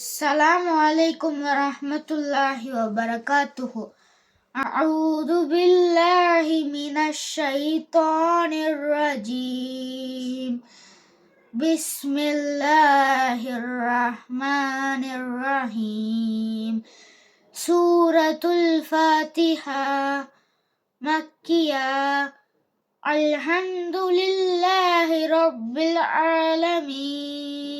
السلام عليكم ورحمة الله وبركاته. أعوذ بالله من الشيطان الرجيم. بسم الله الرحمن الرحيم. سورة الفاتحة مكية. الحمد لله رب العالمين.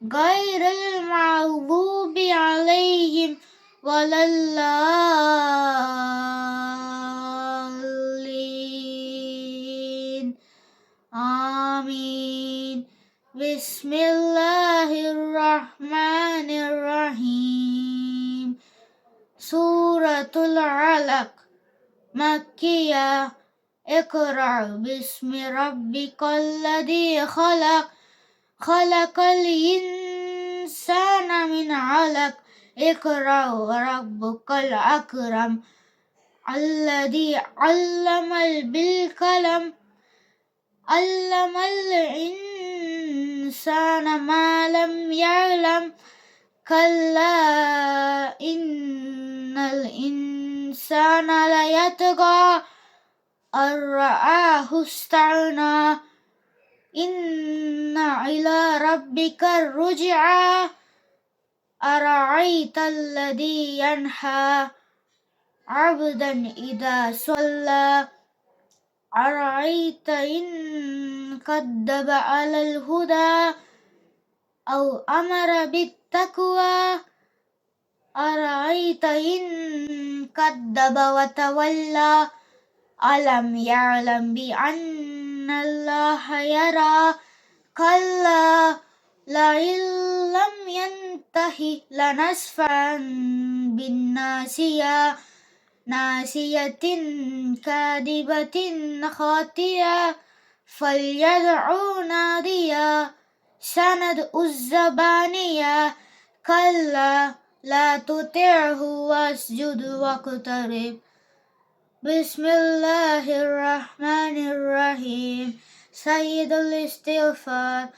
غير المغضوب عليهم ولا الضالين. آمين. بسم الله الرحمن الرحيم. سورة العلق. مكية. اقرأ باسم ربك الذي خلق. خلق الإنسان من علق. اقرأ وربك الأكرم الذي علم بالقلم. علم الإنسان ما لم يعلم. كلا إن الإنسان ليطغى. أن رآه استغنى إن إلى ربك الرجعى. أرأيت الذي ينهى عبدا إذا صلى؟ أرأيت إن كذب على الهدى أو أمر بالتقوى؟ أرأيت إن كذب وتولى؟ ألم يعلم بأن الله يرى؟ كلا لئن لم ينته لنسفعا بالناسية ناسية كاذبة خاطئة فليدعو ناديا سند الزبانية. كلا لا تطعه واسجد واقترب. بسم الله الرحمن الرحيم. سيد الاستغفار.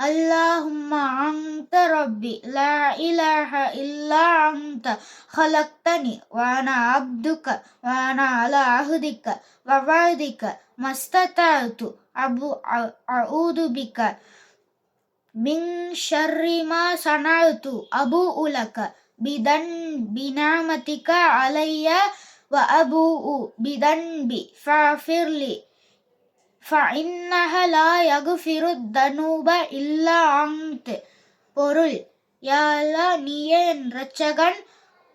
اللهم أنت ربي لا إله إلا أنت. خلقتني وأنا عبدك وأنا على عهدك ووعدك ما استطعت. أعوذ بك من شر ما صنعت. أبوء لك بذنب بنعمتك علي وأبوء بذنبي. فاغفر لي ஃபஇன்னஹ லா யகுஃபிரு தனூப இல்லா அங்த் பொருள் யா நீயே என் இரட்சகன்?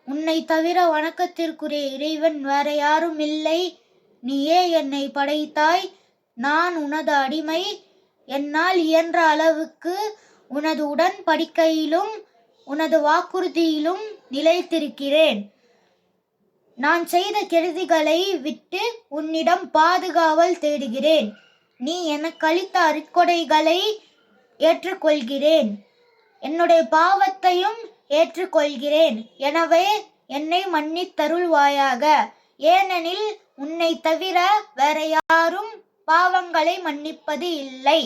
உன்னை தவிர வணக்கத்திற்குரிய இறைவன் வேற யாரும் இல்லை. நீயே என்னை படைத்தாய்? நான் உனது அடிமை. என்னால் இயன்ற அளவுக்கு உனது உடன்படிக்கையிலும் உனது வாக்குறுதியிலும் நிலைத்திருக்கிறேன். நான் செய்த கெடுதிகளை விட்டு உன்னிடம் பாதுகாவல் தேடுகிறேன். நீ எனக்கு அளித்த அருட்கொடைகளை ஏற்றுக்கொள்கிறேன். என்னுடைய பாவத்தையும் ஏற்றுக்கொள்கிறேன். எனவே என்னை மன்னித்தருள்வாயாக. ஏனெனில் உன்னை தவிர வேற யாரும் பாவங்களை மன்னிப்பது இல்லை.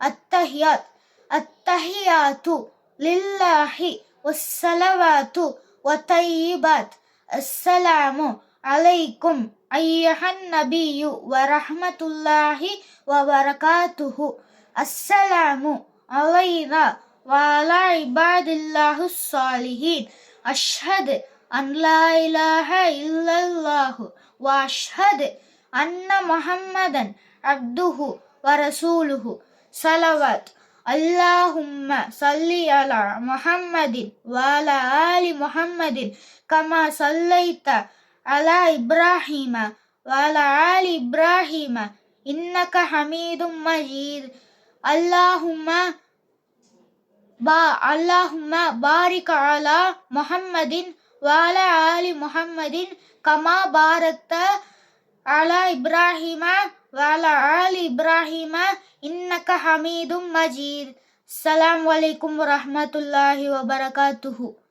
அத்தஹியாத் அத்தஹியாத்து லில்லாஹி ஒஸ்ஸலவாத்து வத்தையிபாத் அஸ்ஸலாமு அலைக்கும் ஐயஹன் நபியு வரஹமத்துல்லாஹி வபரகாத்துஹு. அஸ்ஸலாமு அலைனா வாலா இபாதில்லாஹு சாலிஹீன் அஷ்ஹது அன்லா இலாஹ இல்லல்லாஹு. வாஷ்ஹது அன்ன முஹம்மதன் அப்துஹு வரசூலுஹு. சலவாத் அல்லாஹும்ம சல்லி அலா முஹம்மதின் வாலா ஆலி முஹம்மதின் كما صليت على إبراهيم وعلى آل إبراهيم إنك حميد مجيد اللهم با اللهم بارك على محمد وعلى آل محمد كما باركت على إبراهيم وعلى آل إبراهيم إنك حميد مجيد السلام عليكم ورحمة الله وبركاته